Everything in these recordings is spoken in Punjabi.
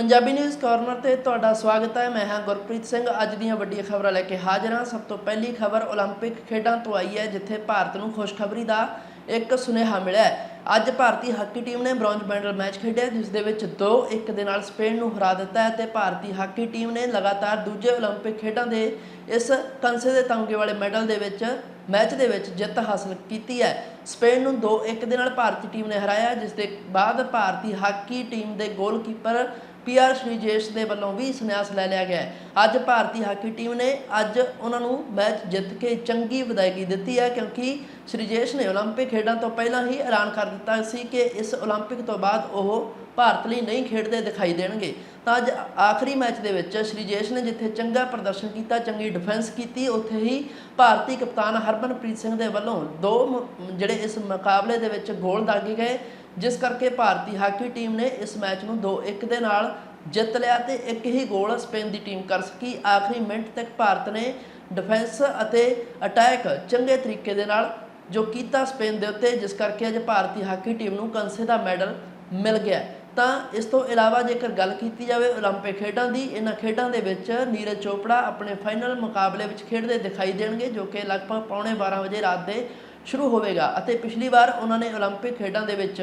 ਪੰਜਾਬੀ ਨਿਊਜ਼ ਕਾਰਨਰ ਤੇ ਤੁਹਾਡਾ ਸਵਾਗਤ ਹੈ ਮੈਂ ਹਾਂ ਗੁਰਪ੍ਰੀਤ ਸਿੰਘ ਅੱਜ ਦੀਆਂ ਵੱਡੀਆਂ ਖਬਰਾਂ ਲੈ ਕੇ ਹਾਜ਼ਰ ਹਾਂ ਸਭ ਤੋਂ ਪਹਿਲੀ ਖਬਰ 올림픽 ਖੇਡਾਂ ਤੋਂ ਆਈ ਹੈ ਜਿੱਥੇ ਭਾਰਤ ਨੂੰ ਖੁਸ਼ਖਬਰੀ ਦਾ ਇੱਕ ਸੁਨੇਹਾ ਮਿਲਿਆ ਹੈ ਅੱਜ ਭਾਰਤੀ ਹਾਕੀ ਟੀਮ ਨੇ ਬ੍ਰੌਂਜ਼ ਮੈਡਲ ਮੈਚ ਖੇਡਿਆ ਜਿਸ ਦੇ ਵਿੱਚ 2-1 ਦੇ ਨਾਲ ਸਪੇਨ ਨੂੰ ਹਰਾ ਦਿੱਤਾ ਹੈ ਤੇ ਭਾਰਤੀ ਹਾਕੀ ਟੀਮ ਨੇ ਲਗਾਤਾਰ ਦੂਜੇ 올림픽 ਖੇਡਾਂ ਦੇ ਇਸ ਕੰਸੇ ਦੇ ਤਮਗੇ ਵਾਲੇ ਮੈਡਲ ਦੇ ਵਿੱਚ ਮੈਚ ਦੇ ਵਿੱਚ ਜਿੱਤ ਹਾਸਲ ਕੀਤੀ ਹੈ ਸਪੇਨ ਨੂੰ 2-1 ਦੇ ਨਾਲ ਭਾਰਤੀ ਟੀਮ ਨੇ ਹਰਾਇਆ ਜਿਸ ਦੇ ਬਾਅਦ ਭਾਰਤੀ ਹਾਕੀ ਟੀਮ ਦੇ ਗੋਲਕੀਪਰ ਪੀਆਰ ਸ਼੍ਰੀਜੇਸ਼ ਦੇ ਵੱਲੋਂ ਵੀ ਸੰਨਿਆਸ ਲੈ ਲਿਆ ਗਿਆ ਹੈ ਅੱਜ ਭਾਰਤੀ ਹਾਕੀ ਟੀਮ ਨੇ ਅੱਜ ਉਹਨਾਂ ਨੂੰ ਮੈਚ ਜਿੱਤ ਕੇ ਚੰਗੀ ਵਿਦਾਇਗੀ ਦਿੱਤੀ ਹੈ ਕਿਉਂਕਿ ਸ਼੍ਰੀਜੇਸ਼ ਨੇ 올림픽 ਖੇਡਾਂ ਤੋਂ ਪਹਿਲਾਂ ਹੀ ਐਲਾਨ ਕਰ ਦਿੱਤਾ ਸੀ ਕਿ ਇਸ 올림픽 ਤੋਂ ਬਾਅਦ ਉਹ ਭਾਰਤ ਲਈ ਨਹੀਂ ਖੇਡਦੇ ਦਿਖਾਈ ਦੇਣਗੇ ਤਾਂ ਅੱਜ ਆਖਰੀ ਮੈਚ ਦੇ ਵਿੱਚ ਸ਼੍ਰੀਜੇਸ਼ ਨੇ ਜਿੱਥੇ ਚੰਗਾ ਪ੍ਰਦਰਸ਼ਨ ਕੀਤਾ ਚੰਗੀ ਡਿਫੈਂਸ ਕੀਤੀ ਉੱਥੇ ਹੀ ਭਾਰਤੀ ਕਪਤਾਨ ਹਰਮਨਪ੍ਰੀਤ ਸਿੰਘ ਦੇ ਵੱਲੋਂ ਦੋ ਮ- ਜਿਹੜੇ ਇਸ ਮੁਕਾਬਲੇ ਦੇ ਵਿੱਚ ਗੋਲ ਦਾਗੇ ਗਏ ਜਿਸ ਕਰਕੇ ਭਾਰਤੀ ਹਾਕੀ ਟੀਮ ਨੇ ਇਸ ਮੈਚ ਨੂੰ 2-1 ਦੇ ਨਾਲ ਜਿੱਤ ਲਿਆ ਤੇ ਇੱਕ ਹੀ ਗੋਲ ਸਪੇਨ ਦੀ ਟੀਮ ਕਰ ਸਕੀ। ਆਖਰੀ ਮਿੰਟ ਤੱਕ ਭਾਰਤ ਨੇ ਡਿਫੈਂਸ ਅਤੇ ਅਟੈਕ ਚੰਗੇ ਤਰੀਕੇ ਦੇ ਨਾਲ ਜੋ ਕੀਤਾ ਸਪੇਨ ਦੇ ਉੱਤੇ, ਜਿਸ ਕਰਕੇ ਅੱਜ ਭਾਰਤੀ ਹਾਕੀ ਟੀਮ ਨੂੰ ਕੰਸੇ ਦਾ ਮੈਡਲ ਮਿਲ ਗਿਆ। ਤਾਂ ਇਸ ਤੋਂ ਇਲਾਵਾ ਜੇਕਰ ਗੱਲ ਕੀਤੀ ਜਾਵੇ 올림픽 ਖੇਡਾਂ ਦੀ, ਇਹਨਾਂ ਖੇਡਾਂ ਦੇ ਵਿੱਚ ਨੀਰਜ ਚੋਪੜਾ ਆਪਣੇ ਫਾਈਨਲ ਮੁਕਾਬਲੇ ਵਿੱਚ ਖੇਡਦੇ ਦਿਖਾਈ ਦੇਣਗੇ, ਜੋ ਕਿ ਲਗਭਗ ਪੌਣੇ 12 ਵਜੇ ਰਾਤ ਦੇ ਸ਼ੁਰੂ ਹੋਵੇਗਾ। ਅਤੇ ਪਿਛਲੀ ਵਾਰ ਉਹਨਾਂ ਨੇ 올림픽 ਖੇਡਾਂ ਦੇ ਵਿੱਚ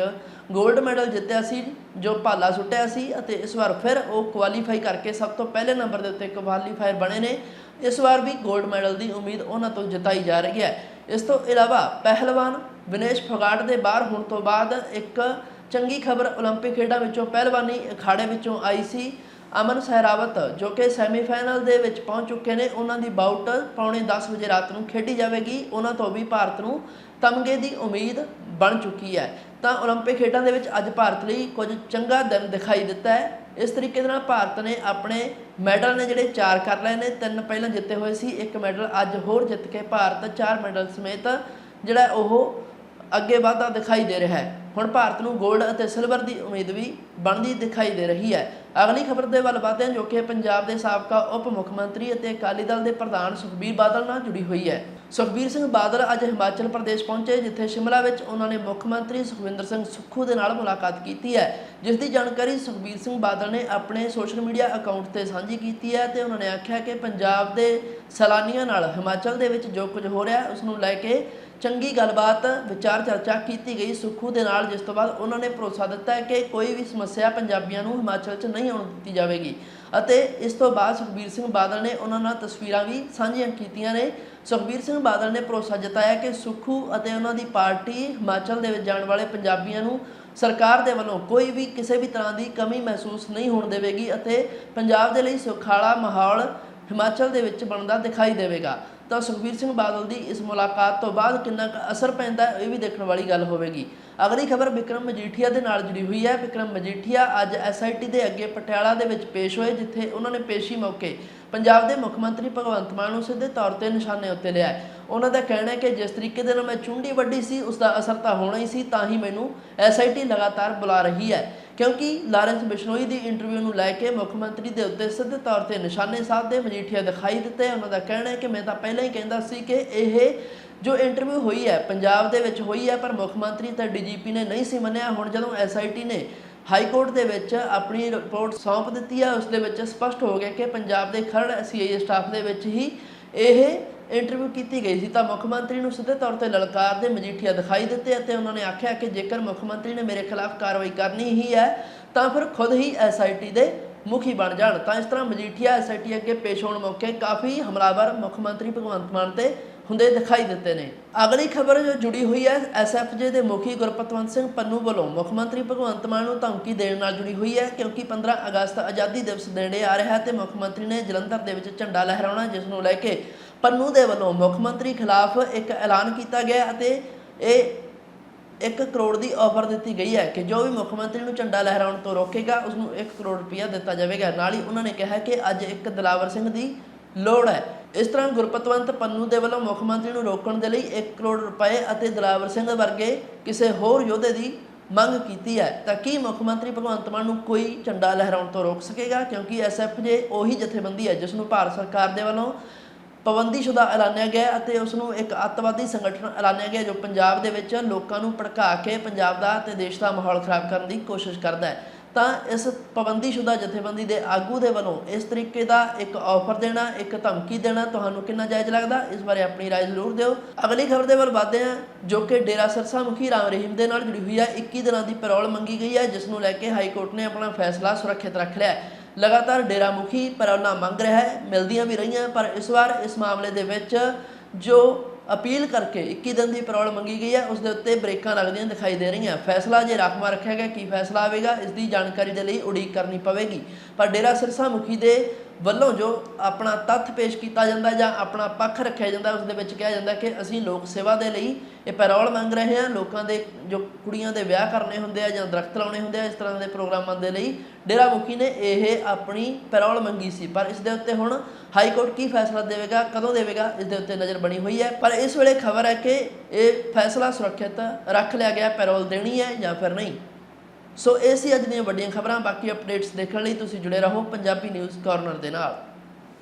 골ਡ ਮੈਡਲ ਜਿੱਤਿਆ ਸੀ, ਜੋ ਭਾਲਾ ਸੁੱਟਿਆ ਸੀ ਅਤੇ ਇਸ ਵਾਰ ਫਿਰ ਉਹ ਕੁਆਲੀਫਾਈ ਕਰਕੇ ਸਭ ਤੋਂ ਪਹਿਲੇ ਨੰਬਰ ਦੇ ਉੱਤੇ ਕੁਆਲੀਫਾਇਰ ਬਣੇ ਨੇ। ਇਸ ਵਾਰ ਵੀ 골ਡ ਮੈਡਲ ਦੀ ਉਮੀਦ ਉਹਨਾਂ ਤੋਂ ਜਤਾਈ ਜਾ ਰਹੀ ਹੈ। ਇਸ ਤੋਂ ਇਲਾਵਾ ਪਹਿਲਵਾਨ ਵਿਨੇਸ਼ ਫੋਗਾਟ ਦੇ ਬਾਹਰ ਹੋਣ ਤੋਂ ਬਾਅਦ ਇੱਕ ਚੰਗੀ ਖਬਰ 올림픽 ਖੇਡਾਂ ਵਿੱਚੋਂ ਪਹਿਲਵਾਨੀ ਅਖਾੜੇ ਵਿੱਚੋਂ ਆਈ ਸੀ ਅਮਨ ਸਹਿਰਾਵਤ ਜੋ ਕਿ ਸੈਮੀਫਾਈਨਲ ਦੇ ਵਿੱਚ ਪਹੁੰਚ ਚੁੱਕੇ ਨੇ ਉਹਨਾਂ ਦੀ ਬਾਊਟ ਪੌਣੇ 10 ਵਜੇ ਰਾਤ ਨੂੰ ਖੇਡੀ ਜਾਵੇਗੀ ਉਹਨਾਂ ਤੋਂ ਵੀ ਭਾਰਤ ਨੂੰ ਤਮਗੇ ਦੀ ਉਮੀਦ ਬਣ ਚੁੱਕੀ ਹੈ ਤਾਂ 올림픽 ਖੇਡਾਂ ਦੇ ਵਿੱਚ ਅੱਜ ਭਾਰਤ ਲਈ ਕੁਝ ਚੰਗਾ ਦਿਨ ਦਿਖਾਈ ਦਿੱਤਾ ਹੈ ਇਸ ਤਰੀਕੇ ਦੇ ਨਾਲ ਭਾਰਤ ਨੇ ਆਪਣੇ ਮੈਡਲ ਨੇ ਜਿਹੜੇ ਚਾਰ ਕਰ ਲਏ ਨੇ ਤਿੰਨ ਪਹਿਲਾਂ ਜਿੱਤੇ ਹੋਏ ਸੀ ਇੱਕ ਮੈਡਲ ਅੱਜ ਹੋਰ ਜਿੱਤ ਕੇ ਭਾਰਤ ਚਾਰ ਮੈਡਲ ਸਮੇਤ ਜਿਹੜਾ ਉਹ ਅੱਗੇ ਵਧਦਾ ਦਿਖਾਈ ਦੇ ਰਿਹਾ ਹੈ। ਹੁਣ ਭਾਰਤ ਨੂੰ 골ਡ ਅਤੇ ਸਿਲਵਰ ਦੀ ਉਮੀਦ ਵੀ ਬਣਦੀ ਦਿਖਾਈ ਦੇ ਰਹੀ ਹੈ। ਅਗਲੀ ਖਬਰ ਦੇ ਵੱਲ ਵਧਦੇ ਹਾਂ ਜੋ ਕਿ ਪੰਜਾਬ ਦੇ ਸਾਬਕਾ ਉਪ ਮੁੱਖ ਮੰਤਰੀ ਅਤੇ ਅਕਾਲੀ ਦਲ ਦੇ ਪ੍ਰਧਾਨ ਸੁਖਬੀਰ ਬਾਦਲ ਨਾਲ ਜੁੜੀ ਹੋਈ ਹੈ। ਸੁਖਬੀਰ ਸਿੰਘ ਬਾਦਲ ਅੱਜ ਹਿਮਾਚਲ ਪ੍ਰਦੇਸ਼ ਪਹੁੰਚੇ, ਜਿੱਥੇ ਸ਼ਿਮਲਾ ਵਿੱਚ ਉਹਨਾਂ ਨੇ ਮੁੱਖ ਮੰਤਰੀ ਸੁਖਵਿੰਦਰ ਸਿੰਘ ਸੁੱਖੂ ਦੇ ਨਾਲ ਮੁਲਾਕਾਤ ਕੀਤੀ ਹੈ। ਜਿਸ ਦੀ ਜਾਣਕਾਰੀ ਸੁਖਬੀਰ ਸਿੰਘ ਬਾਦਲ ਨੇ ਆਪਣੇ ਸੋਸ਼ਲ ਮੀਡੀਆ ਅਕਾਊਂਟ ਤੇ ਸਾਂਝੀ ਕੀਤੀ ਹੈ ਤੇ ਉਹਨਾਂ ਨੇ ਆਖਿਆ ਕਿ ਪੰਜਾਬ ਦੇ ਸੈਲਾਨੀਆਂ ਨਾਲ ਹਿਮਾਚਲ ਦੇ ਵਿੱਚ ਜੋ ਕੁਝ ਹੋ ਰਿਹਾ ਹੈ ਉਸ ਨੂੰ ਲੈ ਕੇ ਚੰਗੀ ਗੱਲਬਾਤ, ਵਿਚਾਰ ਚਰਚਾ ਕੀਤੀ ਗਈ ਸੁਖੂ ਦੇ ਨਾਲ, ਜਿਸ ਤੋਂ ਬਾਅਦ ਉਹਨਾਂ ਨੇ ਭਰੋਸਾ ਦਿੱਤਾ ਕਿ ਕੋਈ ਵੀ ਸਮੱਸਿਆ ਪੰਜਾਬੀਆਂ ਨੂੰ ਹਿਮਾਚਲ 'ਚ ਨਹੀਂ ਆਉਣ ਦਿੱਤੀ ਜਾਵੇਗੀ। ਅਤੇ ਇਸ ਤੋਂ ਬਾਅਦ ਸੁਖਬੀਰ ਸਿੰਘ ਬਾਦਲ ਨੇ ਉਹਨਾਂ ਨਾਲ ਤਸਵੀਰਾਂ ਵੀ ਸਾਂਝੀਆਂ ਕੀਤੀਆਂ ਨੇ। ਸੁਖਬੀਰ ਸਿੰਘ ਬਾਦਲ ਨੇ ਭਰੋਸਾ ਜਤਾਇਆ ਕਿ ਸੁਖੂ ਅਤੇ ਉਹਨਾਂ ਦੀ ਪਾਰਟੀ ਹਿਮਾਚਲ ਦੇ ਵਿੱਚ ਜਾਣ ਵਾਲੇ ਪੰਜਾਬੀਆਂ ਨੂੰ ਸਰਕਾਰ ਦੇ ਵੱਲੋਂ ਕੋਈ ਵੀ ਕਿਸੇ ਵੀ ਤਰ੍ਹਾਂ ਦੀ ਕਮੀ ਮਹਿਸੂਸ ਨਹੀਂ ਹੋਣ ਦੇਵੇਗੀ ਅਤੇ ਪੰਜਾਬ ਦੇ ਲਈ ਸੁਖਾਲਾ ਮਾਹੌਲ ਹਿਮਾਚਲ ਦੇ ਵਿੱਚ ਬਣਦਾ ਦਿਖਾਈ ਦੇਵੇਗਾ। ਤਾਂ ਸੁਖਬੀਰ ਸਿੰਘ ਬਾਦਲ ਦੀ ਇਸ ਮੁਲਾਕਾਤ ਤੋਂ ਬਾਅਦ ਕਿੰਨਾ ਕੁ ਅਸਰ ਪੈਂਦਾ ਇਹ ਵੀ ਦੇਖਣ ਵਾਲੀ ਗੱਲ ਹੋਵੇਗੀ। ਅਗਲੀ ਖਬਰ ਵਿਕਰਮ ਮਜੀਠੀਆ ਦੇ ਨਾਲ ਜੁੜੀ ਹੋਈ ਹੈ। ਵਿਕਰਮ ਮਜੀਠੀਆ ਅੱਜ ਐਸਆਈਟੀ ਦੇ ਅੱਗੇ ਪਟਿਆਲਾ ਦੇ ਵਿੱਚ ਪੇਸ਼ ਹੋਏ, ਜਿੱਥੇ ਉਹਨਾਂ ਨੇ ਪੇਸ਼ੀ ਮੌਕੇ ਪੰਜਾਬ ਦੇ ਮੁੱਖ ਮੰਤਰੀ ਭਗਵੰਤ ਮਾਨ ਨੂੰ ਸਿੱਧੇ ਤੌਰ ਤੇ ਨਿਸ਼ਾਨੇ ਉੱਤੇ ਲਿਆ ਉਹਨਾਂ ਦਾ ਕਹਿਣਾ ਹੈ ਕਿ ਜਿਸ ਤਰੀਕੇ ਦੇ ਨਾਲ ਮੈਂ ਚੁੰਡੀ ਵੱਡੀ ਸੀ ਉਸ ਦਾ ਅਸਰ ਤਾਂ ਹੋਣਾ ਹੀ ਸੀ, ਤਾਂ ਹੀ ਮੈਨੂੰ ਐਸਆਈਟੀ ਲਗਾਤਾਰ ਬੁਲਾ ਰਹੀ ਹੈ। ਕਿਉਂਕਿ ਲਾਰੈਂਸ ਬਿਸ਼ਨੋਈ ਦੀ ਇੰਟਰਵਿਊ ਨੂੰ ਲੈ ਕੇ ਮੁੱਖ ਮੰਤਰੀ ਦੇ ਉੱਤੇ ਸਿੱਧੇ ਤੌਰ ਤੇ ਨਿਸ਼ਾਨੇ ਸਾਧਦੇ ਮਜੀਠੀਆ ਦਿਖਾਈ ਦਿੱਤੇ ਉਹਨਾਂ ਦਾ ਕਹਿਣਾ ਹੈ ਕਿ ਮੈਂ ਤਾਂ ਪਹਿਲਾਂ ਹੀ ਕਹਿੰਦਾ ਸੀ ਕਿ ਇਹ ਜੋ ਇੰਟਰਵਿਊ ਹੋਈ ਹੈ, ਪੰਜਾਬ ਦੇ ਵਿੱਚ ਹੋਈ ਹੈ, ਪਰ ਮੁੱਖ ਮੰਤਰੀ ਤੇ ਡੀਜੀਪੀ ਨੇ ਨਹੀਂ ਸੀ ਮੰਨਿਆ। ਹੁਣ ਜਦੋਂ ਐਸਆਈਟੀ ਨੇ ਹਾਈ ਕੋਰਟ ਦੇ ਵਿੱਚ ਆਪਣੀ ਰਿਪੋਰਟ ਸੌਂਪ ਦਿੱਤੀ ਹੈ, ਉਸ ਦੇ ਵਿੱਚ ਸਪਸ਼ਟ ਹੋ ਗਿਆ ਕਿ ਪੰਜਾਬ ਦੇ ਖਰੜ ਸੀਆਈਏ ਸਟਾਫ ਦੇ ਵਿੱਚ ਹੀ ਇਹ ਇੰਟਰਵਿਊ ਕੀਤੀ ਗਈ ਸੀ ਤਾਂ ਮੁੱਖ ਮੰਤਰੀ ਨੂੰ ਸਿੱਧੇ ਤੌਰ ਤੇ ਲਲਕਾਰ ਦੇ ਮਜੀਠੀਆ ਦਿਖਾਈ ਦਿੱਤੇ ਅਤੇ ਉਹਨਾਂ ਨੇ ਆਖਿਆ ਕਿ ਜੇਕਰ ਮੁੱਖ ਮੰਤਰੀ ਨੇ ਮੇਰੇ ਖਿਲਾਫ ਕਾਰਵਾਈ ਕਰਨੀ ਹੀ ਹੈ, ਤਾਂ ਫਿਰ ਖੁਦ ਹੀ ਐਸਆਈਟੀ ਦੇ ਮੁਖੀ ਬਣ ਜਾਣ। ਤਾਂ ਇਸ ਤਰ੍ਹਾਂ ਮਜੀਠੀਆ ਐਸਆਈਟੀ ਅੱਗੇ ਪੇਸ਼ ਹੋਣ ਮੌਕੇ ਕਾਫੀ ਹਮਲਾਵਰ ਮੁੱਖ ਮੰਤਰੀ ਭਗਵੰਤ ਮਾਨ ਤੇ ਹੁੰਦੇ ਦਿਖਾਈ ਦਿੱਤੇ ਨੇ। ਅਗਲੀ ਖਬਰ ਜੋ ਜੁੜੀ ਹੋਈ ਹੈ ਐਸਐਫਜੇ ਦੇ ਮੁਖੀ ਗੁਰਪਤਵੰਤ ਸਿੰਘ ਪੰਨੂ ਵੱਲੋਂ ਮੁੱਖ ਮੰਤਰੀ ਭਗਵੰਤ ਮਾਨ ਨੂੰ ਧਮਕੀ ਦੇਣ ਨਾਲ ਜੁੜੀ ਹੋਈ ਹੈ, ਕਿਉਂਕਿ 15 ਅਗਸਤ ਆਜ਼ਾਦੀ ਦਿਵਸ ਨੇੜੇ ਆ ਰਿਹਾ ਹੈ ਤੇ ਮੁੱਖ ਮੰਤਰੀ ਨੇ ਜਲੰਧਰ ਦੇ ਵਿੱਚ ਝੰਡਾ ਲਹਿਰਾਉਣਾ, ਜਿਸ ਨੂੰ ਲੈ ਕੇ ਪੰਨੂ ਦੇ ਵੱਲੋਂ ਮੁੱਖ ਮੰਤਰੀ ਖਿਲਾਫ ਇੱਕ ਐਲਾਨ ਕੀਤਾ ਗਿਆ ਅਤੇ ਇਹ 1 ਕਰੋੜ ਦੀ ਆਫਰ ਦਿੱਤੀ ਗਈ ਹੈ ਕਿ ਜੋ ਵੀ ਮੁੱਖ ਮੰਤਰੀ ਨੂੰ ਝੰਡਾ ਲਹਿਰਾਉਣ ਤੋਂ ਰੋਕੇਗਾ ਉਸ ਨੂੰ 1 ਕਰੋੜ ਰੁਪਇਆ ਦਿੱਤਾ ਜਾਵੇਗਾ। ਨਾਲ ਹੀ ਉਹਨਾਂ ਨੇ ਕਿਹਾ ਕਿ ਅੱਜ ਇੱਕ ਦਲਾਵਰ ਸਿੰਘ ਦੀ ਲੋੜ ਹੈ। ਇਸ ਤਰ੍ਹਾਂ ਗੁਰਪਤਵੰਤ ਪੰਨੂ ਦੇ ਵੱਲੋਂ ਮੁੱਖ ਮੰਤਰੀ ਨੂੰ ਰੋਕਣ ਦੇ ਲਈ 1 ਕਰੋੜ ਰੁਪਏ ਅਤੇ ਦਲਾਵਰ ਸਿੰਘ ਵਰਗੇ ਕਿਸੇ ਹੋਰ ਯੋਧੇ ਦੀ ਮੰਗ ਕੀਤੀ ਹੈ। ਤਾਂ ਕੀ ਮੁੱਖ ਮੰਤਰੀ ਭਗਵੰਤ ਮਾਨ ਨੂੰ ਕੋਈ ਝੰਡਾ ਲਹਿਰਾਉਣ ਤੋਂ ਰੋਕ ਸਕੇਗਾ? ਕਿਉਂਕਿ ਐਸਐਫਜੇ ਉਹੀ ਜਥੇਬੰਦੀ ਹੈ ਜਿਸ ਨੂੰ ਭਾਰਤ ਸਰਕਾਰ ਦੇ ਵੱਲੋਂ ਪਾਬੰਦੀਸ਼ੁਦਾ ਐਲਾਨਿਆ ਗਿਆ ਅਤੇ ਉਸ ਨੂੰ ਇੱਕ ਅੱਤਵਾਦੀ ਸੰਗਠਨ ਐਲਾਨਿਆ ਗਿਆ ਜੋ ਪੰਜਾਬ ਦੇ ਵਿੱਚ ਲੋਕਾਂ ਨੂੰ ਭੜਕਾ ਕੇ ਪੰਜਾਬ ਦਾ ਤੇ ਦੇਸ਼ ਦਾ ਮਾਹੌਲ ਖਰਾਬ ਕਰਨ ਦੀ ਕੋਸ਼ਿਸ਼ ਕਰਦਾ ਹੈ ਤਾਂ ਇਸ ਪਾਬੰਦੀਸ਼ੁਦਾ ਜਥੇਬੰਦੀ ਦੇ ਆਗੂ ਦੇ ਵੱਲੋਂ ਇਸ ਤਰੀਕੇ ਦਾ ਇੱਕ ਆਫਰ ਦੇਣਾ ਇੱਕ ਧਮਕੀ ਦੇਣਾ ਤੁਹਾਨੂੰ ਕਿੰਨਾ ਜਾਇਜ਼ ਲੱਗਦਾ ਇਸ ਬਾਰੇ ਆਪਣੀ رائے ਜ਼ਰੂਰ ਦਿਓ ਅਗਲੀ ਖਬਰ ਦੇ ਵੱਲ ਵਧਦੇ ਹਾਂ ਜੋ ਕਿ ਡੇਰਾ ਸਿਰਸਾ ਮੁਖੀ ਰਾਮ ਰਹੀਮ ਦੇ ਨਾਲ ਜੁੜੀ ਹੋਈ ਹੈ 21 ਦਿਨਾਂ ਦੀ ਪੈਰੋਲ ਮੰਗੀ ਗਈ ਹੈ ਜਿਸ ਨੂੰ ਲੈ ਕੇ ਹਾਈ ਕੋਰਟ ਨੇ ਆਪਣਾ ਫੈਸਲਾ ਸੁਰੱਖਿਅਤ ਰੱਖ ਲਿਆ ਹੈ ਲਗਾਤਾਰ ਡੇਰਾ ਮੁਖੀ ਪੈਰੋਲਾਂ ਮੰਗ ਰਿਹਾ ਹੈ। ਮਿਲਦੀਆਂ ਵੀ ਰਹੀਆਂ, ਪਰ ਇਸ ਵਾਰ ਇਸ ਮਾਮਲੇ ਦੇ ਵਿੱਚ ਜੋ ਅਪੀਲ ਕਰਕੇ 21 ਦਿਨ ਦੀ ਪੈਰੋਲ ਮੰਗੀ ਗਈ ਹੈ, ਉਸ ਦੇ ਉੱਤੇ ਬ੍ਰੇਕਾਂ ਲੱਗਦੀਆਂ ਦਿਖਾਈ ਦੇ ਰਹੀਆਂ। ਫੈਸਲਾ ਜੇ ਰਾਖਵਾ ਰੱਖਿਆ ਗਿਆ, ਕੀ ਫੈਸਲਾ ਆਵੇਗਾ? ਇਸ ਦੀ ਜਾਣਕਾਰੀ ਦੇ ਲਈ ਉਡੀਕ ਕਰਨੀ ਪਵੇਗੀ। ਪਰ ਡੇਰਾ ਸਿਰਸਾ ਮੁਖੀ ਦੇ ਵੱਲੋਂ ਜੋ ਆਪਣਾ ਤੱਥ ਪੇਸ਼ ਕੀਤਾ ਜਾਂਦਾ ਜਾਂ ਆਪਣਾ ਪੱਖ ਰੱਖਿਆ ਜਾਂਦਾ ਉਸ ਦੇ ਵਿੱਚ ਕਿਹਾ ਜਾਂਦਾ ਕਿ ਅਸੀਂ ਲੋਕ ਸੇਵਾ ਦੇ ਲਈ ਇਹ ਪੈਰੋਲ ਮੰਗ ਰਹੇ ਹਾਂ। ਲੋਕਾਂ ਦੇ ਜੋ ਕੁੜੀਆਂ ਦੇ ਵਿਆਹ ਕਰਨੇ ਹੁੰਦੇ ਆ ਜਾਂ ਦਰਖਤ ਲਾਉਣੇ ਹੁੰਦੇ ਆ, ਇਸ ਤਰ੍ਹਾਂ ਦੇ ਪ੍ਰੋਗਰਾਮਾਂ ਦੇ ਲਈ ਡੇਰਾ ਮੁਖੀ ਨੇ ਇਹ ਆਪਣੀ ਪੈਰੋਲ ਮੰਗੀ ਸੀ। ਪਰ ਇਸ ਦੇ ਉੱਤੇ ਹੁਣ ਹਾਈ ਕੋਰਟ ਕੀ ਫੈਸਲਾ ਦੇਵੇਗਾ, ਕਦੋਂ ਦੇਵੇਗਾ, ਇਸ ਦੇ ਉੱਤੇ ਨਜ਼ਰ ਬਣੀ ਹੋਈ ਹੈ। ਪਰ ਇਸ ਵੇਲੇ ਖਬਰ ਹੈ ਕਿ ਇਹ ਫੈਸਲਾ ਸੁਰੱਖਿਅਤ ਰੱਖ ਲਿਆ ਗਿਆ, ਪੈਰੋਲ ਦੇਣੀ ਹੈ ਜਾਂ ਫਿਰ ਨਹੀਂ। ਸੋ ਇਹ ਸੀ ਅੱਜ ਦੀਆਂ ਵੱਡੀਆਂ ਖਬਰਾਂ। ਬਾਕੀ ਅਪਡੇਟਸ ਦੇਖਣ ਲਈ ਤੁਸੀਂ ਜੁੜੇ ਰਹੋ ਪੰਜਾਬੀ ਨਿਊਜ਼ ਕਾਰਨਰ ਦੇ ਨਾਲ।